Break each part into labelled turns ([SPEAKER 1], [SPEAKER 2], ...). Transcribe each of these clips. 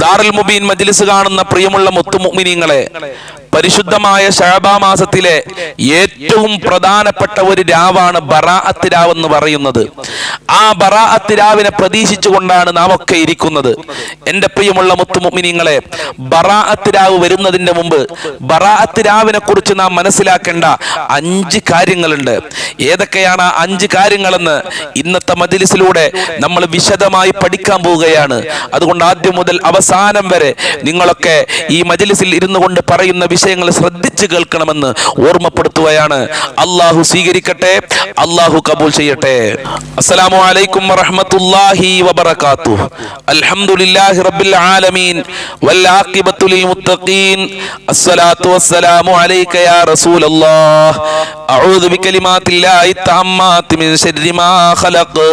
[SPEAKER 1] ദാറുൽ മുബീൻ മജ്ലിസ് കാണുന്ന പ്രിയമുള്ള മുത്തുമുമിനിങ്ങളെ പരിശുദ്ധമായ ഷാബാ മാസത്തിലെ ഏറ്റവും പ്രധാനപ്പെട്ട ഒരു രാവാണ് ബറാഅത്ത് രാവ് എന്ന് പറയുന്നത്. ആ ബറാഅത്ത് രാവിനെ പ്രതീക്ഷിച്ചുകൊണ്ടാണ് നാം ഒക്കെ ഇരിക്കുന്നത്. എന്റെ പ്രിയമുള്ള മുത്തുമുമിനിങ്ങളെ ബറാഅത്ത് രാവ് വരുന്നതിന്റെ മുമ്പ് ബറാഅത്ത് രാവിനെ കുറിച്ച് നാം മനസ്സിലാക്കേണ്ട അഞ്ച് കാര്യങ്ങളുണ്ട്. ഏതൊക്കെയാണ് ആ അഞ്ച് കാര്യങ്ങളെന്ന് ഇന്നത്തെ മജ്ലിസിലൂടെ നമ്മൾ വിശദമായി പഠിക്കാൻ പോവുകയാണ്. അതുകൊണ്ട് ആദ്യം മുതൽ അവസാനം വരെ നിങ്ങളൊക്കെ ഈ മജ്ലിസിൽ ഇരുന്നു കൊണ്ട് പറയുന്ന വിഷയങ്ങൾ ശ്രദ്ധിച്ചു കേൾക്കണമെന്ന് ഓർമ്മപ്പെടുത്തുകയാണ്. അള്ളാഹു സ്വീകരിക്കട്ടെ അള്ളാഹു കബൂൽ ചെയ്യട്ടെ. അസ്സലാമു അലൈക്കും വറഹ്മത്തുള്ളാഹി വബറകാത്തു അൽഹംദുലില്ലാഹി റബ്ബിൽ ആലമീൻ. വൽ ആഖിബത്തു ലിൽ മുത്തഖീൻ. അസ്സലാത്തു വസ്സലാമു അലൈക യാ റസൂലല്ലാഹ്. അഊദു ബികലിമാത്തില്ലാഹി തമ്മാത്തി മിൻ ശർരി മാ ഖലഖ്.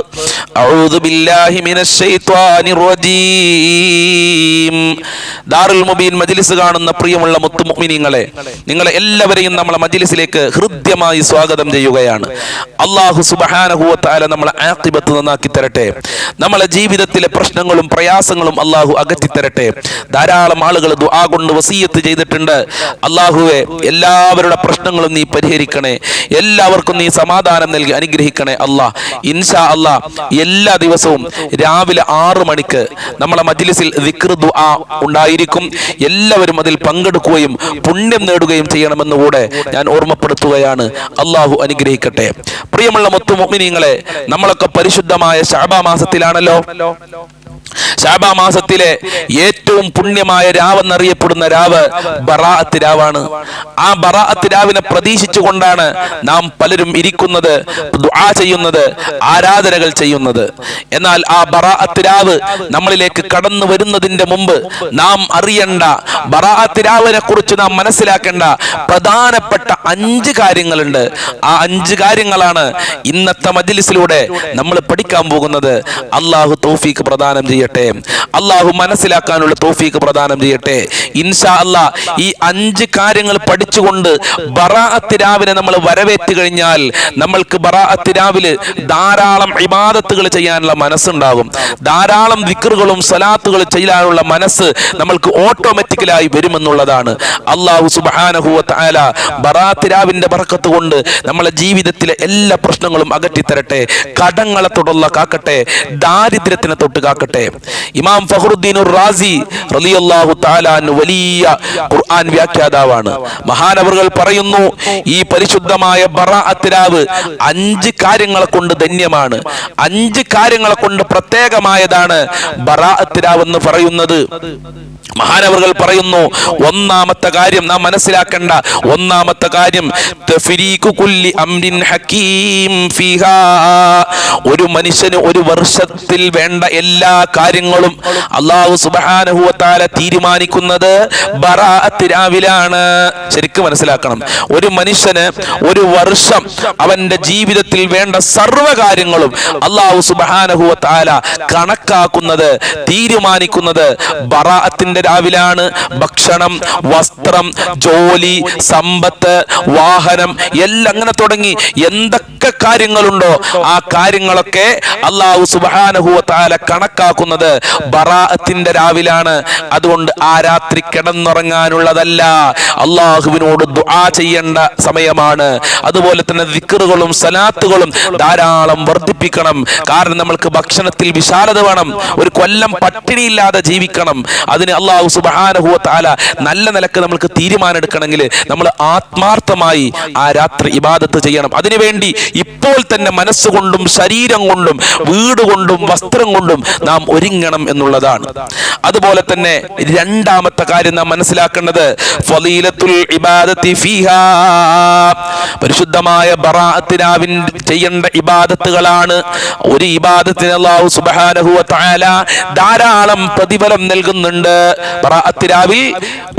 [SPEAKER 1] അഊദു ബില്ലാഹി മിനശ് ശൈത്വാനിർ റജീം. ദാറുൽ മുബീൻ മജ്ലിസ് കാണുന്ന പ്രിയമുള്ള മുത്തുമുഅ്മിനീങ്ങളെ നിങ്ങളെ എല്ലാവരെയും നമ്മളെ മജിലിസിലേക്ക് ഹൃദ്യമായി സ്വാഗതം ചെയ്യുകയാണ്. അള്ളാഹു സുബ്ഹാനഹു വ തആല നമ്മളെ ആഖിബത്ത് നന്നാക്കി തരട്ടെ നമ്മളെ ജീവിതത്തിലെ പ്രശ്നങ്ങളും പ്രയാസങ്ങളും അള്ളാഹു അകറ്റി തരട്ടെ ധാരാളം ആളുകൾ ദുആ കൊണ്ട് വസീയത്ത് ചെയ്തിട്ടുണ്ട്. അള്ളാഹുവെ എല്ലാവരുടെ പ്രശ്നങ്ങളും നീ പരിഹരിക്കണേ. എല്ലാവർക്കും നീ സമാധാനം നൽകി അനുഗ്രഹിക്കണേ അള്ളാഹ് ഇൻഷാ അള്ളാഹ് എല്ലാ ദിവസവും രാവിലെ ആറു മണിക്ക് നമ്മളെ മജ്ലിസിൽ ദിക്ർ ദുആ ഉണ്ടായിരിക്കും. എല്ലാവരും അതിൽ പങ്കെടുക്കുകയും പുണ്യം നേടുകയും ചെയ്യണമെന്ന് കൂടെ ഞാൻ ഓർമ്മപ്പെടുത്തുകയാണ്. അള്ളാഹു അനുഗ്രഹിക്കട്ടെ. പ്രിയമുള്ള മുത്തു മുഅ്മിനീങ്ങളെ നമ്മളൊക്കെ പരിശുദ്ധമായ ശാബാ മാസത്തിലാണല്ലോ. ശാബാ മാസത്തിലെ ഏറ്റവും പുണ്യമായ രാവെന്നറിയപ്പെടുന്ന രാവ് ബറാഅത്ത് രാവാണ്. ആ ബറാഅത്ത് രാവിനെ പ്രതീക്ഷിച്ചുകൊണ്ടാണ് നാം പലരും ഇരിക്കുന്നത് ദുആ ചെയ്യുന്നത് ആരാധനകൾ ചെയ്യുന്നത്. എന്നാൽ ആ ബറാഅത്ത് രാവ് നമ്മളിലേക്ക് കടന്നു വരുന്നതിന്റെ മുമ്പ് നാം അറിയണ്ട ബറാഅത്ത് രാവിനെ കുറിച്ച് നാം മനസ്സിലാക്കേണ്ട പ്രധാനപ്പെട്ട അഞ്ച് കാര്യങ്ങളുണ്ട്. ആ അഞ്ച് കാര്യങ്ങളാണ് ഇന്നത്തെ മജിലിസിലൂടെ നമ്മൾ പഠിക്കാൻ പോകുന്നത്. അള്ളാഹു തോഫീക്ക് പ്രദാനം ചെയ്യട്ടെ. അള്ളാഹു മനസ്സിലാക്കാനുള്ള തോഫീക്ക് പ്രദാനം ചെയ്യട്ടെ. ഇൻഷാ അല്ലാ ഈ അഞ്ച് കാര്യങ്ങൾ പഠിച്ചുകൊണ്ട് ബറാഅത്ത് രാവിനെ നമ്മൾ വരവേറ്റ് കഴിഞ്ഞാൽ നമ്മൾക്ക് ബറാഅത്ത് രാവിൽ ധാരാളം ഇബാദത്തുകൾ ചെയ്യാനുള്ള മനസ്സുണ്ടാകും. ധാരാളം വിക്രുകളും സലാത്തുകൾ ചെയ്യാനുള്ള മനസ്സ് നമ്മൾക്ക് ഓട്ടോമാറ്റിക്കലായി വരുമെന്നുള്ളതാണ്. അള്ളാഹു സുബാനഹുല താല ബറാഅത്ത് രാവിന്റെ ബറക്കത്ത് കൊണ്ട് നമ്മളെ ജീവിതത്തിലെ എല്ലാ പ്രശ്നങ്ങളും അകറ്റിത്തരട്ടെ കടങ്ങളെ തുടർന്ന് കാക്കട്ടെ ദാരിദ്ര്യത്തിനെ തൊട്ട് കാക്കട്ടെ. ഇമാം ഫഹറുദ്ദീൻ റാസി റളിയല്ലാഹു തആല അൻഹു വലിയ ഖുർആൻ വ്യാഖ്യാതാവാണ്. മഹാനവറുകൾ പറയുന്നു ഈ പരിശുദ്ധമായ ബറാഅത്ത് അത്തിരാവ് അഞ്ച് കാര്യങ്ങളെ കൊണ്ട് ധന്യമാണ്. അഞ്ച് കാര്യങ്ങളെ കൊണ്ട് പ്രത്യേകമായതാണ് ബറാഅത്ത് അത്തിരാവ് എന്ന് പറയുന്നത്. മഹാനവറുകൾ പറയുന്നു ഒന്നാമത്തെ കാര്യം നാം മനസ്സിലാക്കേണ്ട ഒന്നാമത്തെ കാര്യം കുല്ലി അംരിൻ ഹക്കീം ഫിഹാ. ഒരു മനുഷ്യന് ഒരു വർഷത്തിൽ വേണ്ട എല്ലാ കാര്യങ്ങളും അള്ളാഹു തആല തീരുമാനിക്കുന്നത് ബറാഅത്ത് രാവിലാണ്. ശരിക്കും മനസ്സിലാക്കണം. ഒരു മനുഷ്യന് ഒരു വർഷം അവന്റെ ജീവിതത്തിൽ വേണ്ട സർവ കാര്യങ്ങളും അള്ളാഹു സുബാനഹുവ താല കണക്കാക്കുന്നത് തീരുമാനിക്കുന്നത് ബറാഅത്തിന്റെ രാവിലാണ്. ഭക്ഷണം വസ്ത്രം ജോലി സമ്പത്ത് വാഹനം എല്ലാം അങ്ങനെ തുടങ്ങി എന്തൊക്കെ കാര്യങ്ങളുണ്ടോ ആ കാര്യങ്ങളൊക്കെ അള്ളാഹു സുബാനഹുവ താല കണക്കാക്കുന്നത് ബറാഅത്തിന്റെ രാവിലാണ്. അതുകൊണ്ട് ആ രാത്രി കിടന്നുറങ്ങാനുള്ളതല്ല അള്ളാഹുവിനോട് ദുആ ചെയ്യേണ്ട സമയമാണ്. അതുപോലെ തന്നെ വിക്കറുകളും സലാത്തുകളും ധാരാളം വർദ്ധിപ്പിക്കണം. കാരണം നമ്മൾക്ക് ഭക്ഷണത്തിൽ വിശാലത വേണം. ഒരു കൊല്ലം പട്ടിണിയില്ലാതെ ജീവിക്കണം. അതിന് അള്ളാഹു സുബ്ഹാനഹു വ തആല നല്ല നിലയ്ക്ക് നമ്മൾക്ക് തീരുമാനം എടുക്കണമെങ്കിൽ നമ്മൾ ആത്മാർത്ഥമായി ആ രാത്രി ഇബാദത്ത് ചെയ്യണം. അതിനുവേണ്ടി ഇപ്പോൾ തന്നെ മനസ്സുകൊണ്ടും ശരീരം കൊണ്ടും വീട് കൊണ്ടും വസ്ത്രം കൊണ്ടും നാം ഒരുങ്ങണം എന്നുള്ളതാണ്. അതുപോലെ തന്നെ രണ്ടാമത്തെ കാര്യം നാം മനസ്സിലാക്കേണ്ടത്. ഫലീലത്തുൽ ഇബാദത്തി ഫീഹാ. പരിശുദ്ധമായ ബറാഅത്തിനാവിൻ ചെയ്യേണ്ട ഇബാദത്തുകളാണ്. ഒരു ഇബാദത്തിന് അല്ലാഹു സുബ്ഹാനഹു വ തആല ധാരാളം പ്രതിഫലം നൽകുന്നുണ്ട്. ബറാഅത്തിനാവിൽ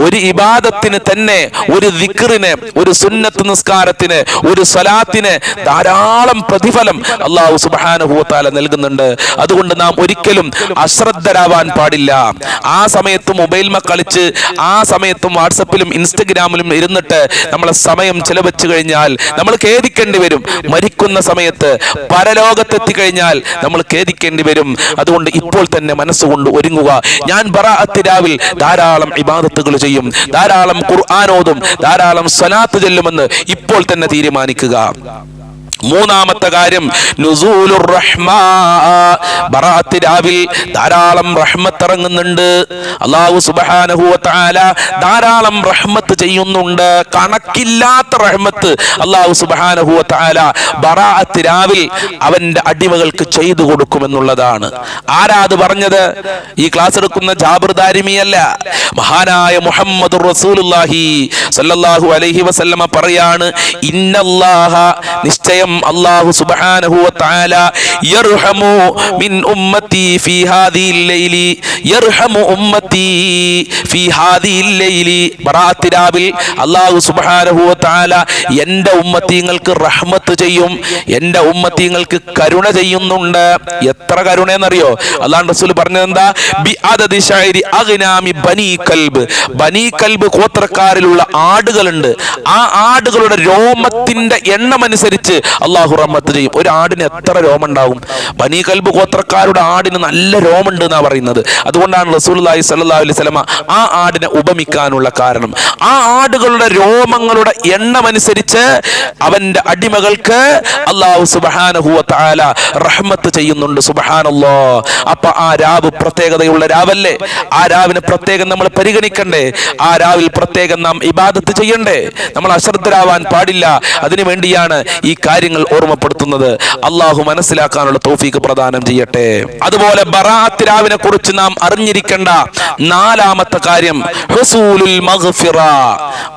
[SPEAKER 1] ഒരു ഇബാദത്തിന് തന്നെ ഒരു ദിക്റിന് ഒരു സുന്നത്ത് നിസ്കാരത്തിന് ഒരു സ്വലാത്തിന് ധാരാളം പ്രതിഫലം അള്ളാഹു തആല നൽകുന്നുണ്ട്. അതുകൊണ്ട് നാം ഒരിക്കലും അശ്രദ്ധരാവാൻ പാടില്ല. ആ സമയത്ത് മൊബൈൽ കളിച്ച് ആ സമയത്തും വാട്സപ്പിലും ഇൻസ്റ്റഗ്രാമിലും ഇരുന്നിട്ട് നമ്മളെ സമയം ചെലവച്ചു കഴിഞ്ഞാൽ നമ്മൾ ഖേദിക്കേണ്ടി വരും. മരിക്കുന്ന സമയത്ത് പരലോകത്തെത്തി കഴിഞ്ഞാൽ നമ്മൾ ഖേദിക്കേണ്ടി വരും. അതുകൊണ്ട് ഇപ്പോൾ തന്നെ മനസ്സുകൊണ്ട് ഒരുങ്ങുക. ഞാൻ ബറാഅത്ത് രാവിൽ ധാരാളം ഇബാദത്തുകൾ ചെയ്യും. ധാരാളം ഖുർആാനോതും ധാരാളം സ്വനാത്ത് ചെല്ലുമെന്ന് ഇപ്പോൾ തന്നെ തീരുമാനിക്കുക. മൂന്നാമത്തെ കാര്യം നുസൂലുർ ബറാഅത്ത് ധാരാളം റഹ്മത്ത് ഇറങ്ങുന്നുണ്ട്. അള്ളാഹു സുബ്ഹാനഹു വ ധാരാളം റഹ്മത്ത് ചെയ്യുന്നുണ്ട്. കണക്കില്ലാത്ത റഹ്മത്ത് അള്ളാഹു സുബ്ഹാനഹു വ തആല ബറാഅത്ത് രാവിൽ അവന്റെ അടിമകൾക്ക് ചെയ്തു കൊടുക്കുമെന്നുള്ളതാണ് ആരാ അത് പറഞ്ഞത്? ഈ ക്ലാസ് എടുക്കുന്ന ജാബിർ ദാരിമിയല്ല മഹാനായ മുഹമ്മദ് റസൂലുള്ളാഹി സല്ലല്ലാഹു അലൈഹി വസല്ലമ പറയാണ് ഇന്നല്ലാഹ നിശ്ചയം തആല യർഹമു മിൻ ലൈലി യർഹമു ലൈലി. സുബ്ഹാനഹു ഉമ്മത്തീങ്ങൾക്ക് റഹ്മത്ത് ചെയ്യും എന്റെ ഉമ്മത്തിങ്ങൾക്ക് കരുണ ചെയ്യുന്നുണ്ട്. എത്ര കരുണയെന്നറിയോ അള്ളാഹു റസൂൽ പറഞ്ഞത് എന്താ ബി അദദി അഗ്നാമി ബനി കൽബ്. ബനി കൽബ് ഗോത്രക്കാരിലുള്ള ആടുകളുണ്ട്. ആ ആടുകളുടെ രോമത്തിന്റെ എണ്ണം അനുസരിച്ച് അള്ളാഹു റഹ്മത്ത് ചെയ്യും. ഒരു ആടിന് എത്ര രോമം ഉണ്ടാവും ബനി കൽബ് ഗോത്രക്കാരുടെ ആടിന് നല്ല രോമുണ്ട് എന്നാ പറയുന്നത്. അതുകൊണ്ടാണ് റസൂലുള്ളാഹി സല്ലാ അലൈഹി വസല്ലമ ആ ആടിനെ ഉപമിക്കാനുള്ള കാരണം. ആ ആടുകളുടെ രോമങ്ങളുടെ എണ്ണം അനുസരിച്ച് അവന്റെ അടിമകൾക്ക് അള്ളാഹു സുബ്ഹാനഹു വ തആല റഹ്മത്ത് ചെയ്യുന്നുണ്ട്. സുബ്ഹാനല്ലാ. അപ്പൊ ആ രാവ് പ്രത്യേകതയുള്ള രാവല്ലേ? ആ രാവിനെ പ്രത്യേകം നമ്മൾ പരിഗണിക്കണ്ടേ? ആ രാവിൽ പ്രത്യേകം നാം ഇബാദത്ത് ചെയ്യണ്ടേ? നമ്മൾ അശ്രദ്ധരാവാൻ പാടില്ല. അതിനു വേണ്ടിയാണ് ഈ കാര്യങ്ങൾ ഓർമ്മപ്പെടുത്തുന്നത് അള്ളാഹു മനസ്സിലാക്കാനുള്ള തോഫീക്ക് പ്രദാനം ചെയ്യട്ടെ. അതുപോലെ ബറാത്തിരാവിനെ കുറിച്ച് നാം അറിഞ്ഞിരിക്കേണ്ട നാലാമത്തെ കാര്യം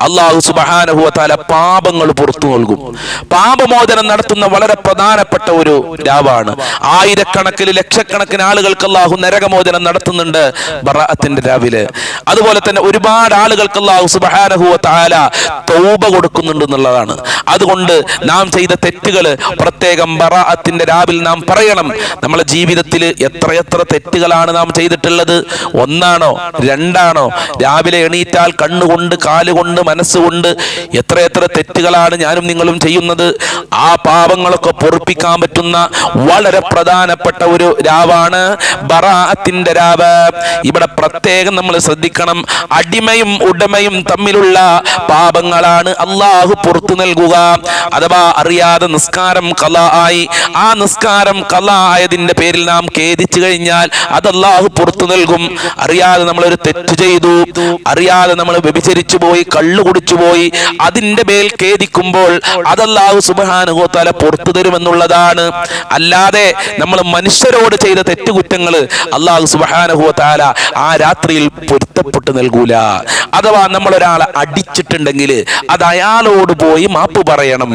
[SPEAKER 1] അള്ളാഹു സുബ്ഹാനഹു വ പാപങ്ങൾ പുറത്തു നൽകും. പാപമോചനം നടത്തുന്ന വളരെ പ്രധാനപ്പെട്ട ഒരു രാവാണ്. ആയിരക്കണക്കിന് ലക്ഷക്കണക്കിന് ആളുകൾക്ക് അള്ളാഹു നരകമോചനം നടത്തുന്നുണ്ട് ബറാത്തിന്റെ രാവിലെ. അതുപോലെ തന്നെ ഒരുപാട് ആളുകൾക്ക് അള്ളാഹു സുബ്ഹാനഹു താല തൗബ കൊടുക്കുന്നുണ്ട് എന്നുള്ളതാണ്. അതുകൊണ്ട് നാം ചെയ്ത തെറ്റുകൾ പ്രത്യേകം ബറാഅത്തിന്റെ രാവിൽ നാം പറയണം. നമ്മളെ ജീവിതത്തിൽ എത്രയെത്ര തെറ്റുകളാണ് നാം ചെയ്തിട്ടുള്ളത്? ഒന്നാണോ? രണ്ടാണോ? രാവിലെ എണീറ്റാൽ കണ്ണുകൊണ്ട് കാലുകൊണ്ട് മനസ്സുകൊണ്ട് എത്രയെത്ര തെറ്റുകളാണ് ഞാനും നിങ്ങളും ചെയ്യുന്നത്? ആ പാപങ്ങളൊക്കെ പൊറുപ്പിക്കാൻ പറ്റുന്ന വളരെ പ്രധാനപ്പെട്ട ഒരു രാവാണ് ബറാഅത്തിന്റെ രാവ്. ഇവിടെ പ്രത്യേകം നമ്മൾ ശ്രദ്ധിക്കണം. അടിമയും ഉടമയും തമ്മിലുള്ള പാപങ്ങളാണ് അള്ളാഹു പുറത്തു നൽകുക. അഥവാ അറിയാതെ നിസ്കാരം കല ആയി. ആ നിസ്കാരം കല ആയതിന്റെ പേരിൽ നാം ഖേദിച്ചു കഴിഞ്ഞാൽ അത് അള്ളാഹു പുറത്തു നൽകും. അറിയാതെ നമ്മൾ ഒരു തെറ്റ് ചെയ്തു. അറിയാതെ നമ്മൾ വ്യഭിചരിച്ചു പോയി കള്ളു കുടിച്ചു പോയി. അതിന്റെ മേൽ ഖേദിക്കുമ്പോൾ അത് അള്ളാഹു സുബാനുഗോത്താല പുറത്തു തരുമെന്നുള്ളതാണ്. അല്ലാതെ നമ്മൾ മനുഷ്യരോട് ചെയ്ത തെറ്റുകുറ്റങ്ങൾ അള്ളാഹു സുബാനുഹുവത്താല ആ രാത്രിയിൽ പൊരുത്തപ്പെട്ടു നൽകൂല. അഥവാ നമ്മൾ ഒരാളെ അടിച്ചിട്ടുണ്ടെങ്കിൽ അത് അയാളോട് പോയി മാപ്പ് പറയണം.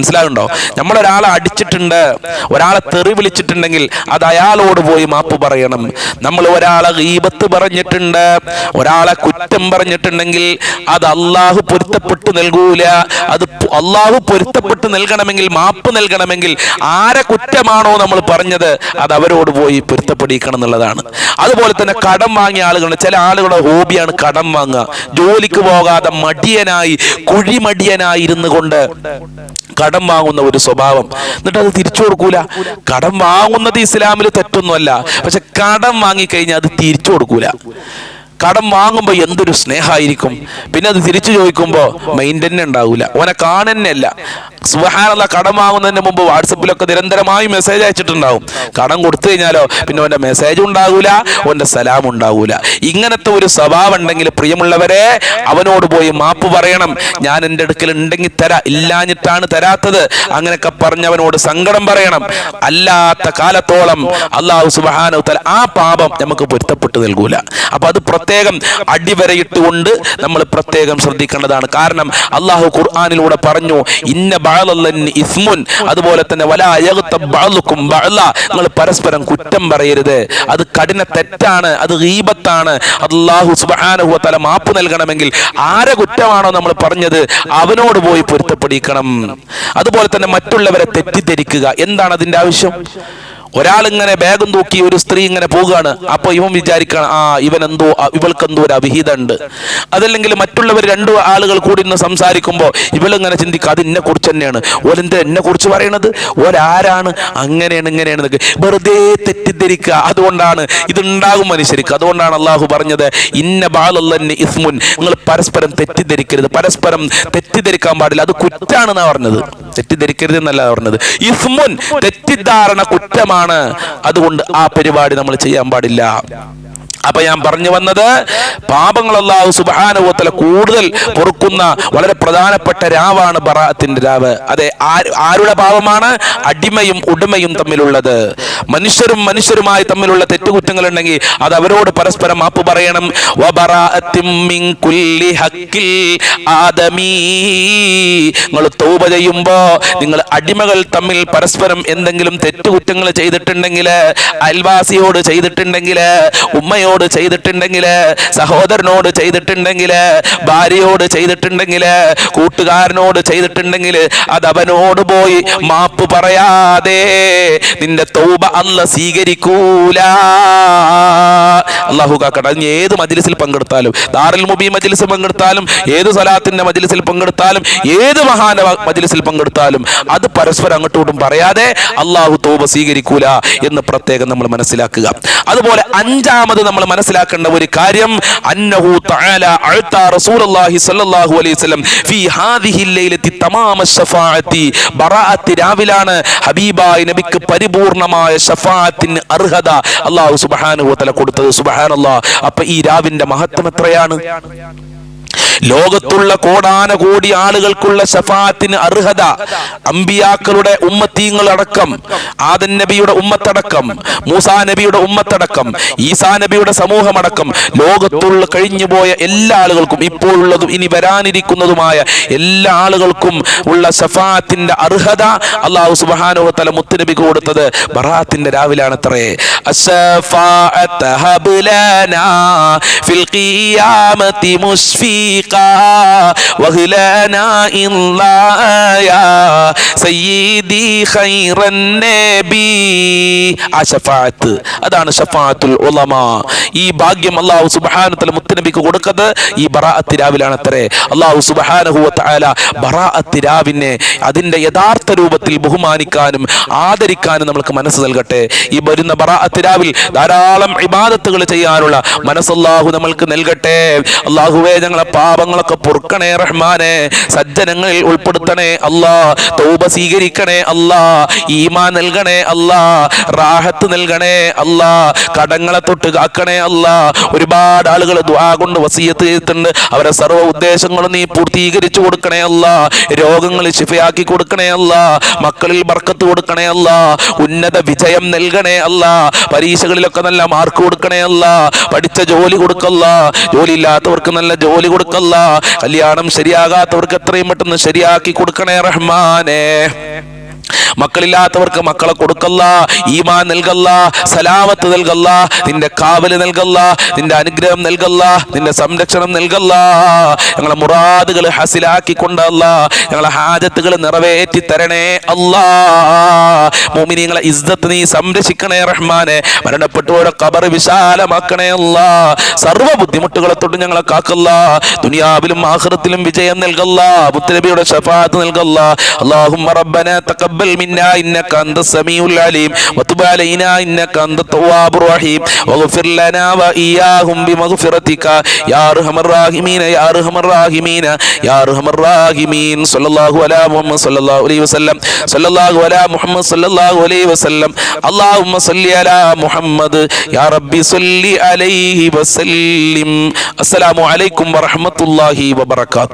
[SPEAKER 1] മനസ്സിലാകുണ്ടോ നമ്മൾ ഒരാളെ അടിച്ചിട്ടുണ്ട് ഒരാളെ തെറി വിളിച്ചിട്ടുണ്ടെങ്കിൽ അത് അയാളോട് പോയി മാപ്പ് പറയണം. നമ്മൾ ഒരാളെ ഈപത്ത് പറഞ്ഞിട്ടുണ്ട് ഒരാളെ കുറ്റം പറഞ്ഞിട്ടുണ്ടെങ്കിൽ അത് അള്ളാഹു പൊരുത്തപ്പെട്ട് നൽകൂല. അത് അള്ളാഹു പൊരുത്തപ്പെട്ട് നൽകണമെങ്കിൽ മാപ്പ് നൽകണമെങ്കിൽ ആരെ കുറ്റമാണോ നമ്മൾ പറഞ്ഞത് അത് അവരോട് പോയി പൊരുത്തപ്പെടിക്കണം എന്നുള്ളതാണ്. അതുപോലെ തന്നെ കടം വാങ്ങിയ ആളുകൾ ചില ആളുകളുടെ ഹോബിയാണ് കടം വാങ്ങുക. ജോലിക്ക് പോകാതെ മടിയനായി കുഴിമടിയനായി ഇരുന്നു കൊണ്ട് കടം വാങ്ങുന്ന ഒരു സ്വഭാവം. എന്നിട്ട് അത് തിരിച്ചു കൊടുക്കൂല. കടം വാങ്ങുന്നത് ഇസ്ലാമിൽ തെറ്റൊന്നുമല്ല. പക്ഷെ കടം വാങ്ങിക്കഴിഞ്ഞാൽ അത് തിരിച്ചു കൊടുക്കൂല. കടം വാങ്ങുമ്പോൾ എന്തൊരു സ്നേഹമായിരിക്കും പിന്നെ അത് തിരിച്ചു ചോദിക്കുമ്പോൾ മൈൻഡ് തന്നെ ഉണ്ടാവില്ല ഓനെ കാണുന്നല്ല സുഹാനുള്ള കടം വാങ്ങുന്നതിന് മുമ്പ് വാട്സപ്പിലൊക്കെ നിരന്തരമായി മെസ്സേജ് അയച്ചിട്ടുണ്ടാവും. കടം കൊടുത്തു കഴിഞ്ഞാലോ പിന്നെ ഓന്റെ മെസ്സേജ് ഉണ്ടാകൂല ഓന്റെ സലാം ഉണ്ടാകൂല ഇങ്ങനത്തെ ഒരു സ്വഭാവം ഉണ്ടെങ്കിൽ പ്രിയമുള്ളവരെ അവനോട് പോയി മാപ്പ് പറയണം. ഞാൻ എന്റെ അടുക്കൽ ഉണ്ടെങ്കിൽ തരാ ഇല്ലാഞ്ഞിട്ടാണ് തരാത്തത്. അങ്ങനെയൊക്കെ പറഞ്ഞവനോട് സങ്കടം പറയണം. അല്ലാത്ത കാലത്തോളം അള്ളാഹു സുബാനു തല ആ പാപം നമുക്ക് പൊരുത്തപ്പെട്ട് നൽകൂല. അപ്പൊ അത് പ്രത്യേകം അടിവരയിട്ടുകൊണ്ട് നമ്മൾ പ്രത്യേകം ശ്രദ്ധിക്കേണ്ടതാണ്. കാരണം അള്ളാഹു ഖുർആാനിലൂടെ പറഞ്ഞു ഇന്ന ബഅലല്ലൻ ഇസ്മുൻ അതുപോലെ തന്നെ വല യഗ്തബ് ബഅലുക്കും ബഅല നിങ്ങൾ പരസ്പരം കുറ്റം പറയരുത്. അത് കഠിന തെറ്റാണ് അത് ഗീബത്താണ്. അള്ളാഹു സുബ്ഹാനഹു തല മാപ്പ് നൽകണമെങ്കിൽ ആരെ കുറ്റമാണോ നമ്മൾ പറഞ്ഞത് അവനോട് പോയി പൊരുത്തപ്പെടിക്കണം. അതുപോലെ തന്നെ മറ്റുള്ളവരെ തെറ്റിദ്ധരിക്കുക. എന്താണ് അതിന്റെ ആവശ്യം? ഒരാൾ ഇങ്ങനെ ബാഗും തൂക്കി ഒരു സ്ത്രീ ഇങ്ങനെ പോവുകയാണ്. അപ്പൊ ഇവൻ വിചാരിക്കണം ആ ഇവൻ എന്തോ ഇവൾക്ക് എന്തോ ഒരു അവിഹിതമുണ്ട് അതല്ലെങ്കിൽ മറ്റുള്ളവർ രണ്ടു ആളുകൾ കൂടി ഇന്ന് സംസാരിക്കുമ്പോൾ ഇവളിങ്ങനെ ചിന്തിക്കുക അത് എന്നെ കുറിച്ച് തന്നെയാണ്. ഓലെന്ത് എന്നെ കുറിച്ച് പറയണത്? ഒരാരാണ് അങ്ങനെയാണ് ഇങ്ങനെയാണ് വെറുതെ തെറ്റിദ്ധരിക്കുക. അതുകൊണ്ടാണ് ഇതുണ്ടാകും മനുഷ്യർക്ക്. അതുകൊണ്ടാണ് അള്ളാഹു പറഞ്ഞത് ഇന്ന ബാലന്നെ ഇസ്മുൻ. നിങ്ങൾ പരസ്പരം തെറ്റിദ്ധരിക്കരുത്. പരസ്പരം തെറ്റിദ്ധരിക്കാൻ പാടില്ല. അത് കുറ്റാണെന്നാണ് പറഞ്ഞത്. തെറ്റിദ്ധരിക്കരുത് എന്നല്ല പറഞ്ഞത്. ഇസ്മുൻ തെറ്റിദ്ധാരണ കുറ്റമാണ്. അതുകൊണ്ട് ആ പരിപാടി നമ്മൾ ചെയ്യാൻ പാടില്ല. അപ്പൊ ഞാൻ പറഞ്ഞു വന്നത് പാപങ്ങൾ അള്ളാഹു കൂടുതൽ പൊറുക്കുന്ന വളരെ പ്രധാനപ്പെട്ട രാവാണ് ബറാത്തിന്റെ രാവ്. അതെ ആരുടെ പാപമാണ്? അടിമയും ഉടമയും തമ്മിലുള്ളത്. മനുഷ്യരും മനുഷ്യരുമായി തമ്മിലുള്ള തെറ്റുകുറ്റങ്ങൾ ഉണ്ടെങ്കിൽ അത് അവരോട് പരസ്പരം മാപ്പ് പറയണം. നിങ്ങൾ തൗബ ചെയ്യുമ്പോ നിങ്ങൾ അടിമകൾ തമ്മിൽ പരസ്പരം എന്തെങ്കിലും തെറ്റുകുറ്റങ്ങൾ ചെയ്തിട്ടുണ്ടെങ്കിൽ അയൽവാസിയോട് ചെയ്തിട്ടുണ്ടെങ്കിൽ ഉമ്മയോട് ചെയ്തിട്ടുണ്ടെങ്കിൽ സഹോദരനോട് ചെയ്തിട്ടുണ്ടെങ്കിൽ ഭാര്യയോട് ചെയ്തിട്ടുണ്ടെങ്കിൽ കൂട്ടുകാരനോട് ചെയ്തിട്ടുണ്ടെങ്കിൽ അത് അവനോട് പോയി മാപ്പ് പറയാതെ നിന്റെ തൗബ അല്ല സ്വീകരിക്കൂല. അള്ളാഹു കാക്കട്ടെ അതിന് ഏത് മജിലിസിൽ പങ്കെടുത്താലും ദാറുൽ മുബി മജിലിസ് പങ്കെടുത്താലും ഏത് സലാത്തിന്റെ മജിലിസിൽ പങ്കെടുത്താലും ഏത് മഹാന മജിലിസിൽ പങ്കെടുത്താലും അത് പരസ്പരം അങ്ങോട്ടും പറയാതെ അള്ളാഹു തൗബ സ്വീകരിക്കൂല എന്ന് പ്രത്യേകം നമ്മൾ മനസ്സിലാക്കുക. അതുപോലെ അഞ്ചാമത് നമ്മൾ മനസ്സിലാക്കേണ്ട ഒരു കാര്യം അന്നഹു തആല റസൂലുള്ളാഹി സ്വല്ലല്ലാഹു അലൈഹി വസല്ലം ഫീ ഹാദിഹിൽ ലൈലത്തി തമാമ രാവിലാണ് ഹബീബായ നബിക്ക് പരിപൂർണമായ ഷഫാഅത്തിന് അർഹത അള്ളാഹു സുബ്ഹാനഹു വതആല കൊടുത്തത്. സുബ്ഹാനല്ലാഹ് അപ്പൊ ഈ രാവിന്റെ മഹത്വം എത്രയാണ്? ലോകത്തുള്ള കോടാനകോടി ആളുകൾക്കുള്ള ഷഫാത്തിന് അർഹത അമ്പിയാക്കളുടെ ഉമ്മത്തീങ്ങളടക്കം ആദൻ നബിയുടെ ഉമ്മത്തടക്കം മൂസാ നബിയുടെ ഉമ്മത്തടക്കം ഈസാ നബിയുടെ സമൂഹമടക്കം ലോകത്തുള്ള കഴിഞ്ഞുപോയ എല്ലാ ആളുകൾക്കും ഇപ്പോൾ ഉള്ളതും ഇനി വരാനിരിക്കുന്നതുമായ എല്ലാ ആളുകൾക്കും ഉള്ള ഷഫാത്തിന്റെ അർഹത അള്ളാഹു സുബാനുവത്തല മുത്തുനബിക്ക് കൊടുത്തത് ബറാത്തിന്റെ രാവിലാണത്രേ. الشفاعة هب لنا في القيامة مشفيقا وهلنا إلا يا سيدي خير النبي ആ ഷഫാഅത്ത് അതാണ് ഷഫാഅത്തുൽ ഉലമ ഈ ഭാഗ്യം അള്ളാഹു സുബ്ഹാനഹു മുത്തനബിക്ക് കൊടുക്കുന്നത് ഈ ബറാഅത്ത് രാവിലാണ് അത്രേ അള്ളാഹു സുബ്ഹാനഹു വതആല ബറാഅത്ത് രാവിനെ അതിന്റെ യഥാർത്ഥ രൂപത്തിൽ ബഹുമാനിക്കാനും ആദരിക്കാനും നമ്മൾക്ക് മനസ്സ് നൽകട്ടെ ഈ വരുന്ന ബറാഅത്ത് രാവിൽ ധാരാളം ഇബാദത്തുകൾ ചെയ്യാനുള്ള മനസ്സല്ലാഹു നമ്മൾക്ക് നൽകട്ടെ. അള്ളാഹുവേ ഞങ്ങളെ പാപങ്ങളൊക്കെ പൊറുക്കണേ റഹ്മാനെ. സജ്ജനങ്ങളിൽ ഉൾപ്പെടുത്തണേ അല്ലാ. തൗബ സ്വീകരിക്കണേ അല്ലാ. ഈമാ നൽകണേ അല്ലാ. റാഹത്ത് നൽകണേ അല്ലാ. കടങ്ങളെ തൊട്ട് കാക്കണേ അല്ലാ. ഒരുപാട് ആളുകൾ ദുആ കൊണ്ട് വസീയത്ത് ചെയ്തിട്ടുണ്ട്. അവരെ സർവ ഉദ്ദേശങ്ങളും നീ പൂർത്തീകരിച്ചു കൊടുക്കണേ അല്ലാ. രോഗങ്ങൾ ശിഫയാക്കി കൊടുക്കണേ അല്ലാ. മക്കളിൽ ബർക്കത്ത് കൊടുക്കണേ അല്ലാ. ഉന്നത വിജയം നൽകണേ അല്ലാ. പരീക്ഷകളിലൊക്കെ നല്ല മാർക്ക് കൊടുക്കണേ അല്ല. പഠിച്ച ജോലി കൊടുക്കല്ല. ജോലി ഇല്ലാത്തവർക്ക് നല്ല ജോലി കൊടുക്കല്ല. കല്യാണം ശരിയാകാത്തവർക്ക് എത്രയും പെട്ടെന്ന് ശരിയാക്കി കൊടുക്കണേ റഹ്മാനേ. മക്കളില്ലാത്തവർക്ക് മക്കളെ കൊടുക്കല്ല ഈമാൻ നൽകല്ല സലാമത്ത് നൽകല്ല നിന്റെ കാവൽ നൽകല്ല നിന്റെ അനുഗ്രഹം നൽകല്ല നിന്റെ സംരക്ഷണം നൽകല്ല. ഞങ്ങളെ മുറാദുകൾ ഹസിലാക്കി കൊണ്ടല്ല ഞങ്ങളെ ഹാജത്തുകൾ നിറവേറ്റി തരണേ അല്ലാ. മോമിനിങ്ങളെ ഇസ്തത്ത് നീ സംരക്ഷിക്കണേ റഹ്മാനെ മരണപ്പെട്ടവരുടെ കബർ വിശാലമാക്കണേ അല്ല. സർവ ബുദ്ധിമുട്ടുകളെ തൊട്ട് ഞങ്ങളെ കാക്കല്ല ദുനിയാവിലും ആഹൃത്തിലും വിജയം നൽകല്ല മുത്തലബിയുടെ ഷഫാത്ത് നൽകല്ല. അള്ളാഹു റബ്ബനെ തക്കബ് تقبل منا انك انت السميع العليم وتب علينا انك انت التواب الرحيم واغفر لنا واياهم بمغفرتك يا ارحم الراحمين يا ارحم الراحمين يا ارحم الراحمين صلى الله على محمد صلى الله عليه وسلم صلى الله على محمد صلى الله عليه وسلم اللهم صل على محمد يا ربي صل عليه وسلم السلام عليكم ورحمه الله وبركاته